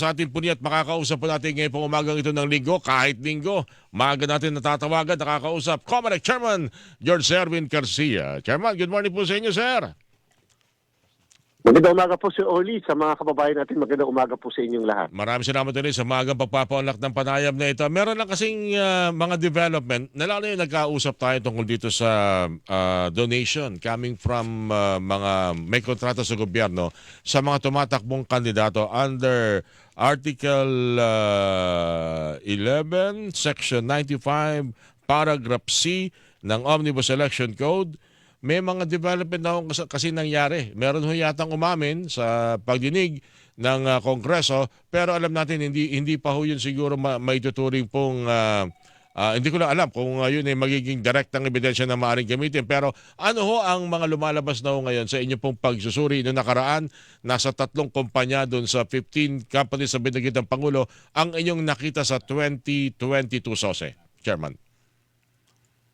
sa ating puni at makakausap po natin ngayon pong umagang ito ng linggo, kahit linggo. Maaga natin natatawagan, nakakausap. Comelec Chairman George Erwin Garcia. Chairman, good morning po sa inyo, sir. Magandang umaga po Sir Oli sa mga kababayan natin. Magandang umaga po sa inyong lahat. Maraming salamat ulit sa maagang pagpapaunlak ng panayam na ito. Meron lang kasing ah, mga development na lalo yung nagkausap tayo tungkol dito sa ah, donation coming from ah, mga may kontrata sa gobyerno sa mga tumatakbong kandidato under Article ah, 11, Section 95, Paragraph C ng Omnibus Election Code may mga development na kasi, kasi nangyari. Meron ho yatang umamin sa pagdinig ng ah, Kongreso pero alam natin hindi hindi pa ho yun siguro ma- maituturing pong ah, ah, hindi ko lang alam kung uh, yun ay magiging direktang ebidensya na maaaring gamitin. Pero ano ho ang mga lumalabas na ho ngayon sa inyo pong pagsusuri noong nakaraan? Nasa tatlong kumpanya doon sa 15 companies na binagit ng Pangulo ang inyong nakita sa 2022 SOSE, Chairman.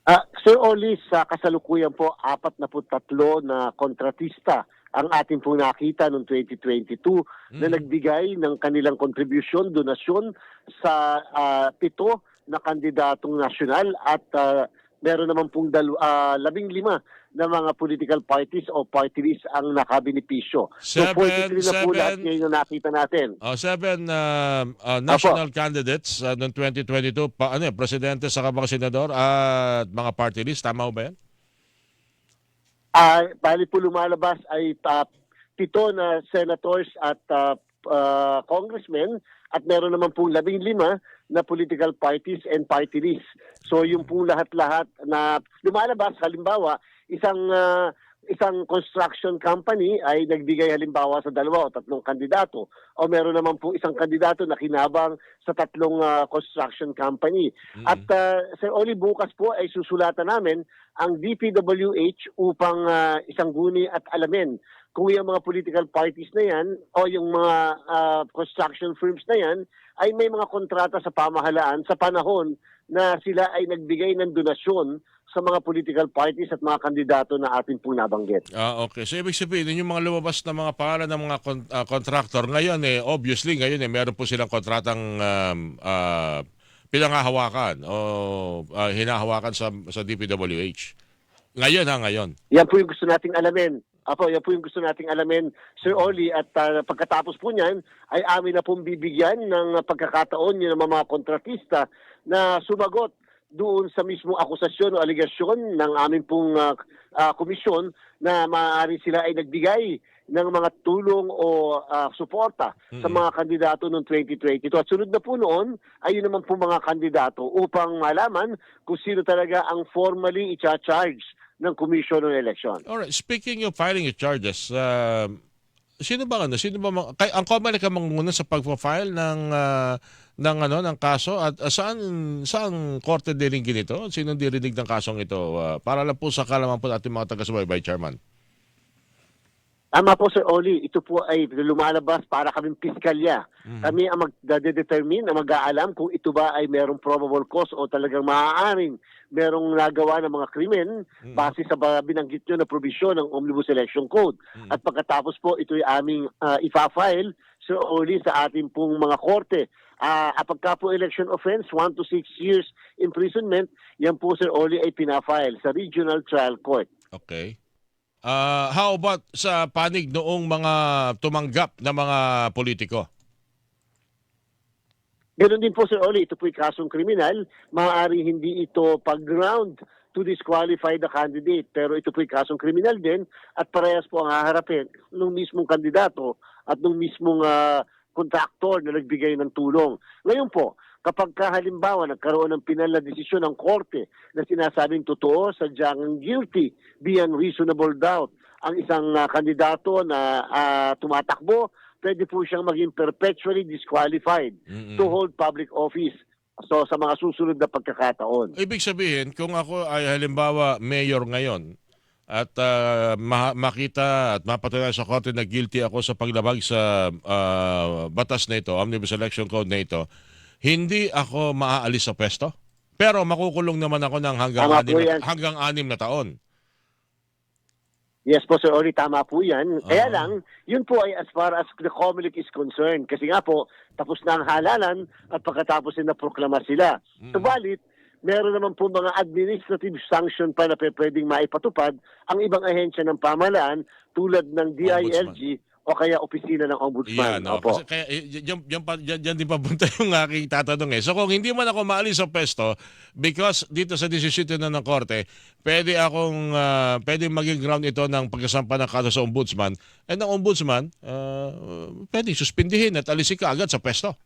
Ah, Sir Oli, sa kasalukuyan po, apat na po tatlo na kontratista ang ating po nakita noong 2022 na nagbigay ng kanilang kontribusyon, donasyon sa ah, pito na kandidatong nasyonal at ah, meron naman pong dalu- ah, labing lima na mga political parties o party list ang nakabinipisyo. So Seven, 43 na po lahat ngayon na nakita natin. Oh, seven uh, uh, national candidates uh, noong 2022, pa, ano, presidente sa mga senador at mga party list. Tama ba yan? Ah, bali po lumalabas ay uh, pito na senators at ah, ah, congressmen at meron naman pong labing lima na political parties and party lists. So yung pong lahat-lahat na lumalabas, halimbawa, isang ah, isang construction company ay nagbigay halimbawa sa dalawa o tatlong kandidato o meron naman po isang kandidato na kinabang sa tatlong ah, construction company. At uh, Sir Oli, bukas po ay susulatan namin ang DPWH upang ah, isang guni at alamin kung yung mga political parties na yan o yung mga ah, construction firms na yan ay may mga kontrata sa pamahalaan sa panahon na sila ay nagbigay ng donasyon sa mga political parties at mga kandidato na ating pong nabanggit. Ah, okay. So ibig sabihin, yung mga lumabas na mga pangalan ng mga kon- ah, contractor, ngayon eh, obviously, ngayon eh, meron po silang kontratang um, ah, pinanghahawakan o ah, hinahawakan sa, sa DPWH. Ngayon ha, ngayon. Yan po yung gusto nating alamin. Apo, yan po yung gusto nating alamin, Sir Oli. At ah, pagkatapos po niyan, ay amin na pong bibigyan ng pagkakataon yung mga kontratista na sumagot doon sa mismo akusasyon o aligasyon ng aming pong ah, ah, komisyon na maaari sila ay nagbigay ng mga tulong o ah, suporta sa mga kandidato noong 2022. At sunod na po noon ay yun naman po mga kandidato upang malaman kung sino talaga ang formally i-charge ng Commission on Election. Alright, speaking of filing of charges, uh, sino ba ano? Sino ba kay ang Comelec ang manguna sa pagpa-file ng ah, ng ano ng kaso at ah, saan saan korte diringgin ito? Sino dirinig ng kasong ito? Ah, para lang po sa kalaman po natin mga taga-subaybay, Chairman. Tama po Sir Oli, ito po ay lumalabas para kaming piskalya. Kami ang magdedetermine, ang mag-aalam kung ito ba ay merong probable cause o talagang maaaring merong nagawa ng mga krimen base sa binanggit nyo na provision ng Omnibus Election Code. At pagkatapos po ito ay aming ah, ifa-file Sir Oli sa ating pong mga korte. Uh, pagka po election offense, 1 to 6 years imprisonment, yan po Sir Oli ay pinafile sa Regional Trial Court. Okay. Ah, how about sa panig noong mga tumanggap na mga politiko? Ganon din po Sir Oli, ito po'y kasong kriminal, maaari hindi ito pag-ground to disqualify the candidate. Pero ito po'y kasong kriminal din at parehas po ang haharapin ng mismong kandidato at ng mismong ah, kontraktor na nagbigay ng tulong. Ngayon po, kapag ka, halimbawa nagkaroon ng pinal na desisyon ng korte na sinasabing totoo, sadyang guilty beyond reasonable doubt ang isang ah, kandidato na ah, tumatakbo, pwede po siyang maging perpetually disqualified Mm-mm. to hold public office. So sa mga susunod na pagkakataon. Ibig sabihin, kung ako ay halimbawa mayor ngayon at ah, ma- makita at mapatunayan sa korte na guilty ako sa paglabag sa ah, batas na ito, Omnibus Election Code na ito, hindi ako maaalis sa pwesto? Pero makukulong naman ako ng hanggang Tama anim, hanggang anim na taon. Yes po, Sir Oli, tama po yan. Kaya Oo. lang, yun po ay as far as the COMELEC is concerned. Kasi nga po, tapos na ang halalan at pagkatapos na proklama sila. Mm. Subalit, meron naman po mga administrative sanction pa na pwedeng maipatupad ang ibang ahensya ng pamahalaan tulad ng DILG o kaya opisina ng ombudsman. Yan, no? Opo. Kasi kaya yan, yan, yan, yan din papunta yung aking tatanong eh. So kung hindi man ako maalis sa pesto because dito sa desisyon na ng korte, pwede akong ah, pwede maging ground ito ng pagkasampa ng kaso sa ombudsman. And ang ombudsman, ah, pwede suspindihin at alisin ka agad sa pesto.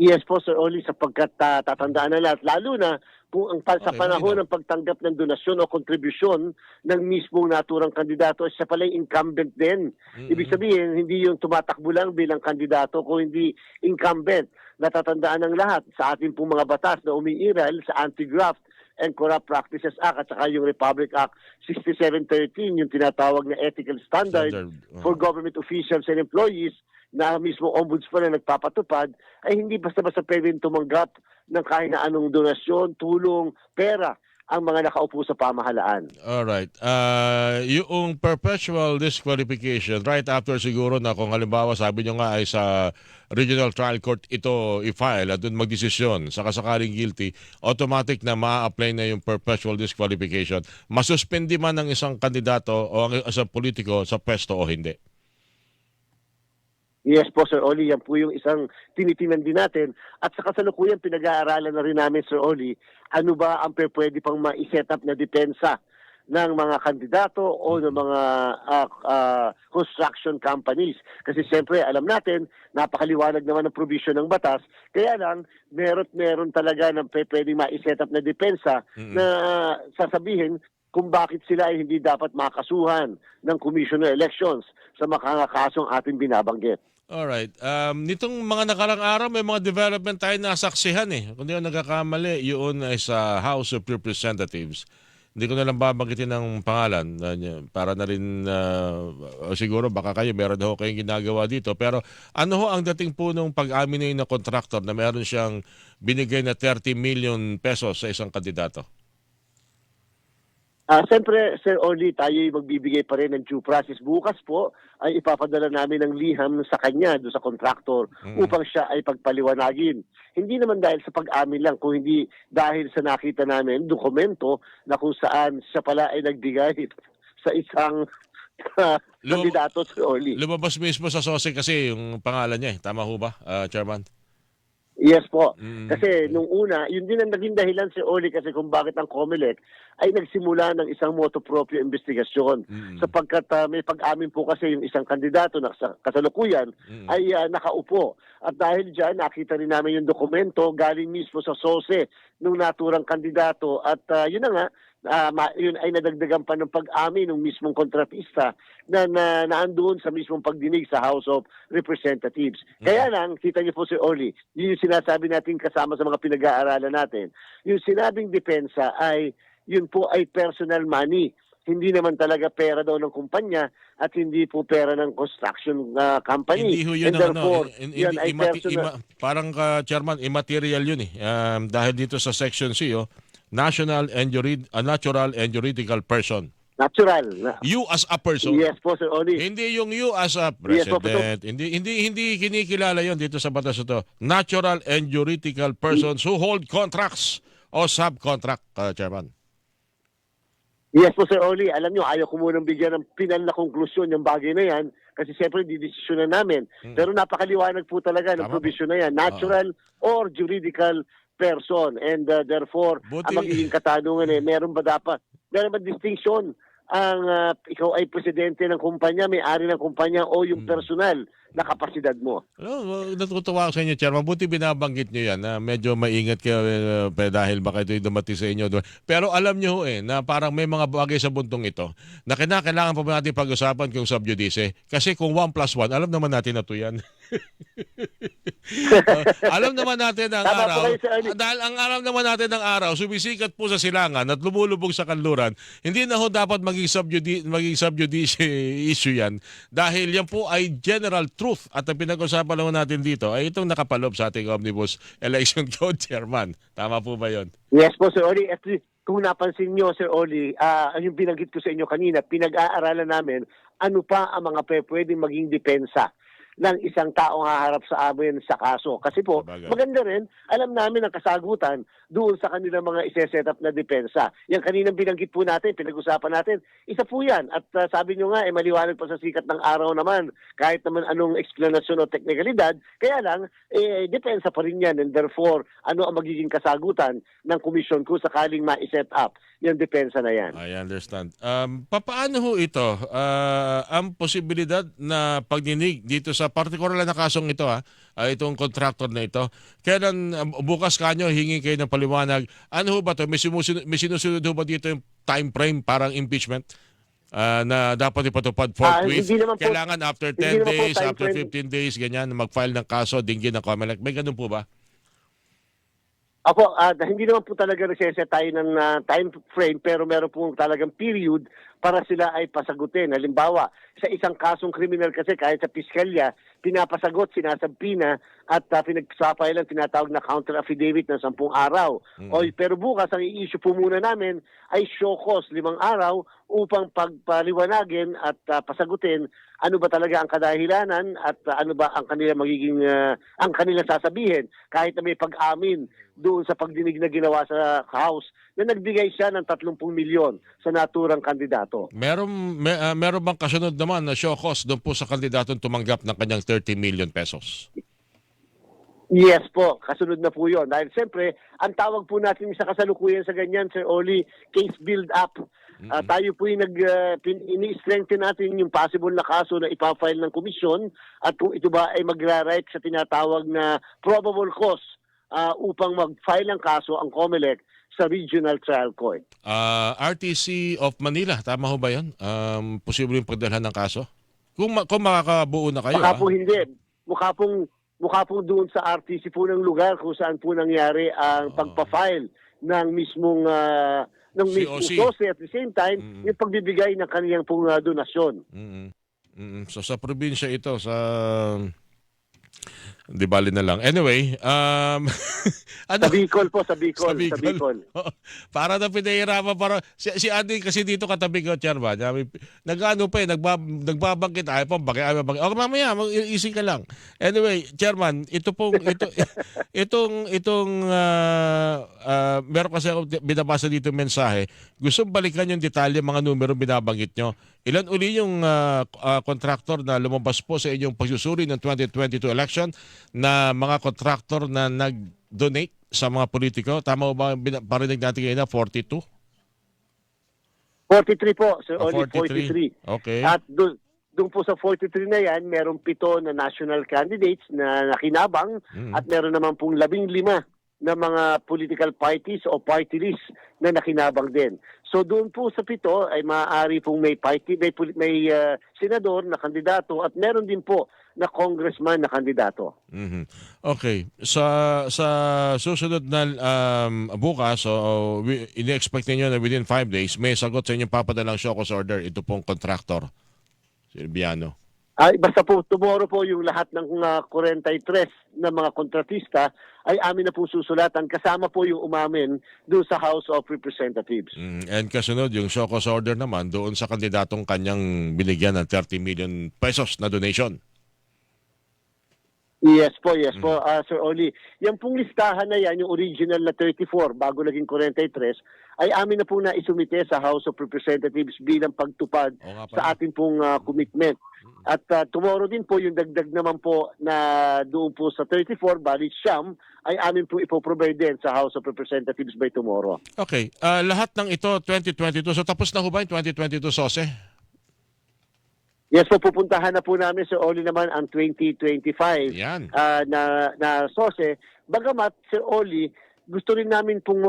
Yes po, Sir Oli, sapagkat uh, tatandaan na lahat. Lalo na kung ang pa- sa panahon ng pagtanggap ng donasyon o kontribusyon ng mismong naturang kandidato, siya pala yung incumbent din. Ibig sabihin, hindi yung tumatakbo lang bilang kandidato, kung hindi incumbent. Natatandaan ng lahat sa ating pong mga batas na umiiral sa Anti-Graft and Corrupt Practices Act at saka yung Republic Act 6713, yung tinatawag na ethical standard, Standard, oh. for government officials and employees na mismo ombudsman na nagpapatupad ay hindi basta-basta pwedeng tumanggap ng kahit na anong donasyon, tulong, pera ang mga nakaupo sa pamahalaan. Alright. Uh, yung perpetual disqualification, right after siguro na kung halimbawa sabi nyo nga ay sa regional trial court ito i-file at doon magdesisyon sa kasakaling guilty, automatic na ma-apply na yung perpetual disqualification. Masuspindi man ng isang kandidato o ang isang politiko sa pwesto o hindi. Yes po, Sir Oli, yan po yung isang tinitingnan din natin. At sa kasalukuyan, pinag-aaralan na rin namin, Sir Oli, ano ba ang pwede pang ma-set up na depensa ng mga kandidato o ng mga ah, ah, construction companies. Kasi siyempre, alam natin, napakaliwanag naman ng provision ng batas. Kaya lang, meron meron talaga ng pe- pwede ma-set up na depensa Mm-mm. na sasabihin kung bakit sila ay hindi dapat makasuhan ng Commission of Elections sa mga kasong ating binabanggit. Alright. Um, nitong mga nakarang araw, may mga development tayo nasaksihan eh. Kung di ako nagkakamali, yun ay sa House of Representatives. Hindi ko na lang babanggitin ng pangalan para na rin uh, siguro baka kayo meron ho kayong ginagawa dito. Pero ano ho ang dating po nung pag-amin na contractor na meron siyang binigay na 30 million pesos sa isang kandidato? Ah, siyempre, Sir Oli, tayo ay magbibigay pa rin ng due process. Bukas po ay ipapadala namin ng liham sa kanya, do sa contractor, Mm. upang siya ay pagpaliwanagin. Hindi naman dahil sa pag-amin lang, kung hindi dahil sa nakita namin dokumento na kung saan siya pala ay nagbigay sa isang kandidato, Sir Oli. Lumabas mismo sa SOSE kasi yung pangalan niya eh. Tama ho ba, uh, Chairman? Yes po. Mm. Kasi nung una, yun din ang naging dahilan si Oli kasi kung bakit ang COMELEC ay nagsimula ng isang moto proprio investigasyon. Mm. Sapagkat ah, may pag-amin po kasi yung isang kandidato na sa kasalukuyan Mm. ay ah, nakaupo. At dahil dyan, nakita rin namin yung dokumento galing mismo sa SOSE nung naturang kandidato. At ah, yun na nga, ma- yun ay nadagdagan pa ng pag-amin ng mismong kontratista na, na naandoon sa mismong pagdinig sa House of Representatives. Kaya lang, kita niyo po si Oli, yun yung sinasabi natin kasama sa mga pinag-aaralan natin. Yung sinabing depensa ay, yun po ay personal money. Hindi naman talaga pera daw ng kumpanya at hindi po pera ng construction ah, company. Hindi ho yun And ang ano, in- in- yun ay personal. ima- parang ka, Chairman, immaterial yun eh. Um, dahil dito sa Section C, oh, national and jurid, a natural and juridical person. natural. Na- You as a person. yes po, Sir Oli. Hindi yung you as a Yes, po, president. hindi hindi hindi kinikilala yon dito sa batas ito. Natural and juridical persons who hold contracts o subcontract, uh, Chairman. Yes po, Sir Oli. Alam nyo, ayaw ko munang bigyan ng pinal na konklusyon yung bagay na yan kasi siyempre didesisyon na namin. Pero napakaliwanag po talaga ng Hmm. Provision na yan. Natural or juridical person. And uh, therefore, Buti- ang magiging katanungan eh, meron ba dapat, meron ba distinction ang uh, ikaw ay presidente ng kumpanya, may-ari ng kumpanya o Hmm. yung personal na kapasidad mo? Alam, natutuwa ako sa inyo, Chairman. Buti binabanggit nyo yan na medyo maingat kayo pa- dahil baka ito'y dumating sa inyo. Pero alam nyo eh, na parang may mga bagay sa buntong ito na kinakailangan pa ba natin pag-usapan kung subjudice. Kasi kung 1 plus 1, alam naman natin na to yan. Uh, alam naman natin ang Tama araw, dahil ang araw naman natin ng araw, sumisikat po sa silangan at lumulubog sa kanluran, hindi na ho dapat maging, subjudi- maging subjudice issue yan. Dahil yan po ay general truth at ang pinag-usapan naman natin dito ay itong nakapalob sa ating Omnibus Election Code Chairman. Tama po ba yon? Yes po, Sir Oli. At kung napansin nyo, Sir Oli, ah, yung binanggit ko sa inyo kanina, pinag-aaralan namin ano pa ang mga pwedeng maging depensa ng isang taong haharap sa amin sa kaso. Kasi po, maganda rin, alam namin ang kasagutan doon sa kanilang mga iseset up na depensa. Yung kaninang binanggit po natin, pinag-usapan natin, isa po yan. At ah, sabi nyo nga, eh, maliwanag pa sa sikat ng araw naman, kahit naman anong explanation o teknikalidad, kaya lang, eh, depensa pa rin yan. And therefore, ano ang magiging kasagutan ng komisyon kung sakaling ma-set up yung depensa na yan. I understand. Um, papaano ho ito? Ah, ang posibilidad na pagdinig dito sa partikular na kasong ito, ha, ah, itong contractor na ito, kailan um, bukas kanyo hingi kayo ng paliwanag, ano ho ba to? May, sumusunod, may sinusunod ba dito yung time frame parang impeachment? Ah, na dapat ipatupad Ah, forthwith. hindi naman po- Kailangan after 10 hindi naman po days, after frame. 15 days, ganyan, mag-file ng kaso, dinggin ng COMELEC. May ganun po ba? Ako, ah, hindi naman po talaga nagseset tayo ng ah, time frame pero meron po talagang period para sila ay pasagutin. Halimbawa, sa isang kasong kriminal kasi kahit sa piskalya, pinapasagot, sinasampina at uh, pinagsapail ang tinatawag na counter affidavit ng sampung araw. O, pero bukas, ang i-issue po muna namin ay show cause limang araw upang pagpaliwanagin at ah, pasagutin ano ba talaga ang kadahilanan at ah, ano ba ang kanila magiging ah, ang kanila sasabihin kahit na may pag-amin doon sa pagdinig na ginawa sa House na nagbigay siya ng 30 milyon sa naturang kandidato. Meron, may, ah, meron bang kasunod naman na show cause doon po sa kandidatong tumanggap ng kanyang 30 million pesos? Yes po, kasunod na po yun. Dahil siyempre, ang tawag po natin sa kasalukuyan sa ganyan, Sir Oli, case build-up. Ah, tayo po yung nag, pin- ini-strengthen natin yung possible na kaso na ipafile ng komisyon at kung ito ba ay magra-right sa tinatawag na probable cause ah, upang mag-file ng kaso ang COMELEC sa Regional Trial Court. Ah, RTC of Manila, tama ho ba yun? Um, posibleng pagdalhan ng kaso? Kung, ma- kung makakabuo na kayo, Mukha ah. po hindi. Mukha pong, mukha pong doon sa RTC po ng lugar kung saan po nangyari ang Oo. pagpa-file ng mismong ah, ng mismong COC. At the same time Mm. yung pagbibigay ng kaniyang pong ah, donasyon. Mm-mm. Mm-mm. So sa probinsya ito, sa... Di bali na lang. Anyway, um, ano? Sa Bicol po, sa Bicol. Sa Bicol. para na pinahirapan para si, si Andy kasi dito katabi ko chairman. Nagano pa eh nagbab, nagbabangkit ay pa bakit ay bakit. Okay mamaya mag easy ka lang. Anyway, chairman, ito pong ito itong itong uh, uh, meron kasi ako binabasa dito mensahe. Gusto balikan yung detalye mga numero binabanggit nyo. Ilan uli yung uh, uh, contractor na lumabas po sa inyong pagsusuri ng 2022 election na mga contractor na nag-donate sa mga politiko? Tama ba parinig natin ngayon na 42? 43 po, Sir Ah, Oli, 43. Okay. At doon doon po sa 43 na yan, merong pito na national candidates na nakinabang Mm. at meron naman pong labing lima na mga political parties o party list na nakinabang din. So doon po sa pito ay maaari pong may party, may, may ah, senador na kandidato at meron din po na congressman na kandidato. Mhm. Okay. Sa sa susunod na um, bukas, so we, ini-expect ninyo na within five days, may sagot sa inyong papadalang show cause order ito pong contractor. Si Biano. Ay, basta po, tomorrow po yung lahat ng ah, 43 na mga kontratista ay amin na po susulatan kasama po yung umamin doon sa House of Representatives. Mm, and kasunod, yung cause order naman doon sa kandidatong kanyang binigyan ng 30 million pesos na donation. Yes po, yes po, ah, Sir Oli. Yan pong listahan na yan, yung original na 34 bago naging 43, ay amin na po na isumite sa House of Representatives bilang pagtupad sa ating pong ah, commitment. At ah, tomorrow din po yung dagdag naman po na doon po sa 34, bali siyam, ay amin po ipoprovide din sa House of Representatives by tomorrow. Okay. ah, lahat ng ito 2022. So tapos na ho ba yung 2022 sose? Yes po, pupuntahan na po namin Sir Oli naman ang 2025 Yan. ah, na, na SOSE. Bagamat, Sir Oli, gusto rin namin pong,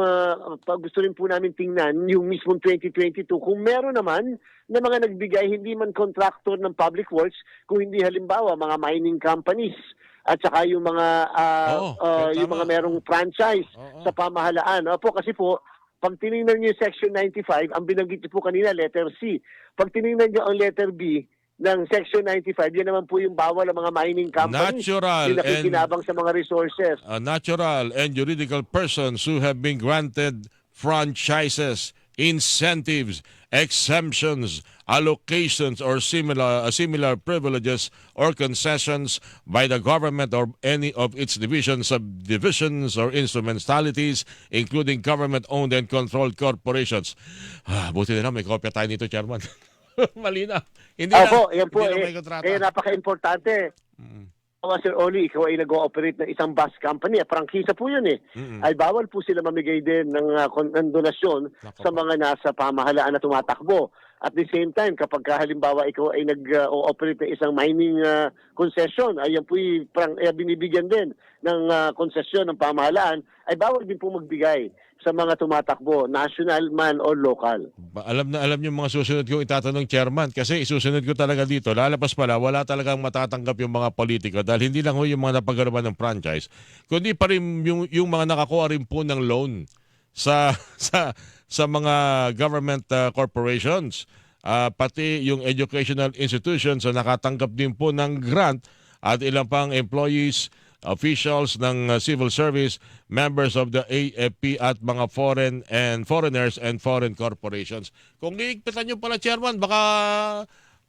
pa- gusto rin po namin tingnan yung mismong 2022 kung meron naman na mga nagbigay hindi man contractor ng public works kung hindi halimbawa mga mining companies at saka yung mga ah, Oo, tama. yung mga merong franchise Oo. sa pamahalaan. Opo, kasi po pag tiningnan niyo yung section 95, ang binanggit niyo po kanina letter C. Pag tiningnan niyo ang letter B ng section 95, yan naman po yung bawal ng mga mining companies. Natural Yung nakikinabang sa mga resources. uh, natural and juridical persons who have been granted franchises, incentives, exemptions, allocations, or similar uh, similar privileges or concessions by the government or any of its divisions, subdivisions, or instrumentalities, including government-owned and controlled corporations. Ah, buti na lang may kopya tayo nito, Chairman. Malina. Hindi Opo, lang, yan po. hindi Eh, may kontrata. kaya napaka-importante. Mm. Mga Sir Oli, ikaw ay nag-ooperate ng isang bus company. Eh, Prangkisa po yun eh. Mm-mm. Ay bawal po sila mamigay din ng, uh, ng donasyon Nako sa mga nasa pamahalaan na tumatakbo. At the same time, kapag ka, halimbawa ikaw ay nag-ooperate ng isang mining uh, concession, ay yan po ay prang, eh, binibigyan din ng uh, concession ng pamahalaan, ay bawal din po magbigay sa mga tumatakbo, national man or local. Ba- Alam na alam yung mga susunod kong itatanong chairman kasi isusunod ko talaga dito. Lalabas pala, wala talagang matatanggap yung mga politiko dahil hindi lang ho yung mga napagaraman ng franchise, kundi pa rin yung, yung mga nakakuha rin po ng loan sa sa sa mga government uh, corporations. Ah, pati yung educational institutions na nakatanggap din po ng grant at ilang pang employees officials ng uh, civil service, members of the AFP at mga foreign and foreigners and foreign corporations. Kung iigpitan nyo pala, Chairman, baka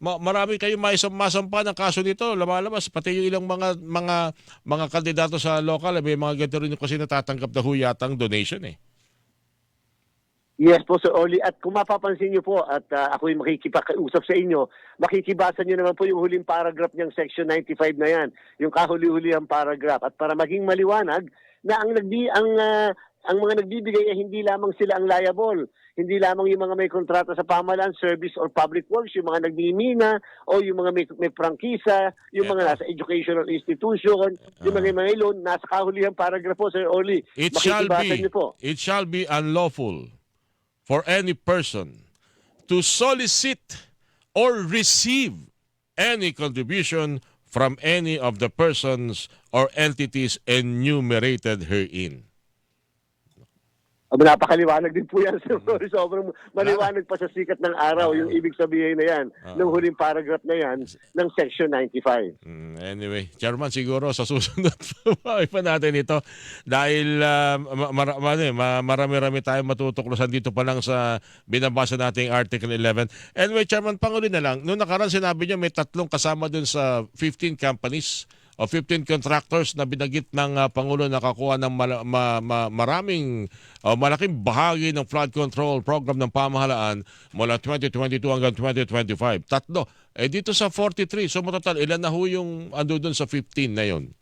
ma- marami kayo maisam masampa ng kaso nito, lumalabas pati yung ilang mga mga mga kandidato sa local, may mga ganito rin kasi natatanggap na huyatang donation eh. Yes po, Sir Oli. At kung mapapansin niyo po, at uh, ako'y makikipakiusap sa inyo, makikibasa niyo naman po yung huling paragraph niyang Section 95 na yan, yung kahuli-hulihang paragraph. At para maging maliwanag, na ang, nagdi, ang, ah, ang mga nagbibigay ay hindi lamang sila ang liable, hindi lamang yung mga may kontrata sa pamahalaan, service or public works, yung mga nagmimina, o yung mga may, may prangkisa, yung mga Eto. nasa educational institution, yung mga may loan, nasa kahulihang paragraph po, Sir Oli. It shall be niyo po. it shall be unlawful for any person to solicit or receive any contribution from any of the persons or entities enumerated herein. Aba, napakaliwanag din po yan, Sir Rory. Sobrang maliwanag pa sa sikat ng araw yung ibig sabihin na yan, Oo. ng huling paragraph na yan ng Section 95. Mm, anyway, Chairman, siguro sa susunod pa natin ito dahil ah, ma- mara- ano eh, ma- marami-rami tayong matutuklasan dito pa lang sa binabasa nating Article 11. Anyway, Chairman, panguli na lang. Noong nakaraan sinabi niyo may tatlong kasama dun sa 15 companies o 15 contractors na binagit ng ah, Pangulo na kakuha ng mala- ma- ma- maraming o malaking bahagi ng flood control program ng pamahalaan mula 2022 hanggang 2025. Tatlo. Eh dito sa 43, so total, ilan na ho yung ando dun sa 15 na yun?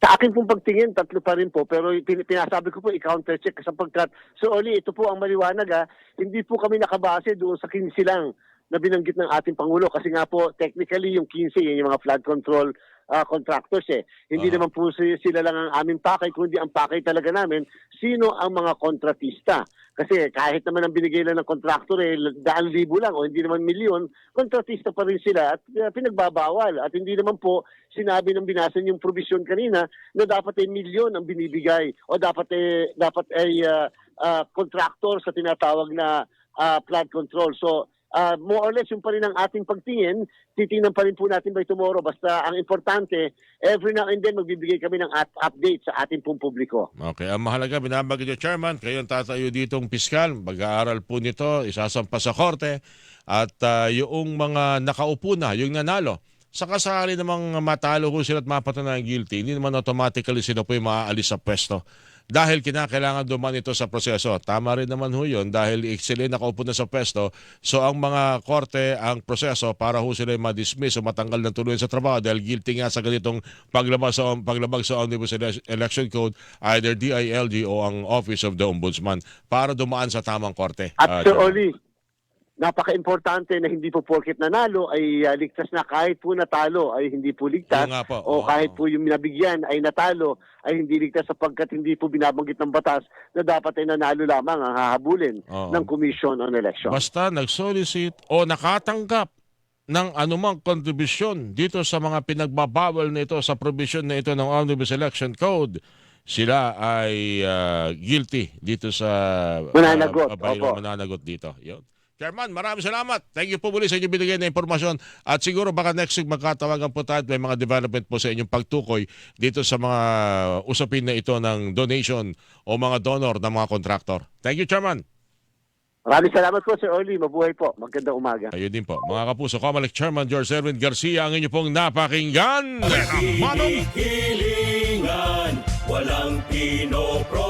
Sa akin pong pagtingin, tatlo pa rin po. Pero pin- pinasabi ko po, i-counter check sapagkat, so Oli, ito po ang maliwanag ha, hindi po kami nakabase doon sa 15 lang na binanggit ng ating Pangulo. Kasi nga po, technically yung 15, yan yung mga flood control ah, contractors eh. Hindi Ah. naman po si- sila lang ang aming pakay, kundi ang pakay talaga namin, sino ang mga kontratista. Kasi kahit naman ang binigay lang ng contractor eh, daan libo lang o hindi naman milyon, kontratista pa rin sila at uh, pinagbabawal. At hindi naman po sinabi ng binasan yung provision kanina na dapat ay milyon ang binibigay o dapat ay, dapat ay uh, uh, contractor sa tinatawag na uh, flood control. So, uh, more or less yung pa rin ang ating pagtingin, titingnan pa rin po natin by tomorrow. Basta ang importante, every now and then magbibigay kami ng at- update sa ating pong publiko. Okay, ang mahalaga, binabagay niyo, Chairman, kayo ang tatayo ditong piskal, mag-aaral po nito, isasampa sa korte, at ah, yung mga nakaupo na, yung nanalo, sa kasali namang matalo ko sila at mapatunayan guilty, hindi naman automatically sila po yung maaalis sa pwesto. Dahil kinakailangan duman ito sa proseso. Tama rin naman ho yun dahil yung nakaupo na sa pwesto. So ang mga korte, ang proseso para ho sila ma-dismiss o matanggal ng tuluyan sa trabaho dahil guilty nga sa ganitong paglabag sa, paglabag sa Omnibus Ele- Election Code, either DILG o ang Office of the Ombudsman para dumaan sa tamang korte. At Ah, Sir. Oli, napaka-importante na hindi po porket nanalo ay uh, ligtas na kahit po natalo ay hindi po ligtas po, o kahit po yung nabigyan ay natalo ay hindi ligtas sapagkat hindi po binabanggit ng batas na dapat ay nanalo lamang ang hahabulin Oo. ng Commission on Election. Basta nag-solicit o nakatanggap ng anumang kontribusyon dito sa mga pinagbabawal nito sa provision na ito ng Omnibus Election Code, sila ay ah, guilty dito sa Mananagot, ah, abay- opo. mananagot dito. Yun. Chairman, maraming salamat. Thank you po muli sa inyong binigay na impormasyon. At siguro baka next week magkatawagan po tayo at may mga development po sa inyong pagtukoy dito sa mga usapin na ito ng donation o mga donor ng mga kontraktor. Thank you, Chairman. Maraming salamat po, Sir Orly. Mabuhay po. Magandang umaga. Kayo din po. Mga kapuso, Comelec Chairman George Erwin Garcia ang inyo pong napakinggan. Manong walang pinopro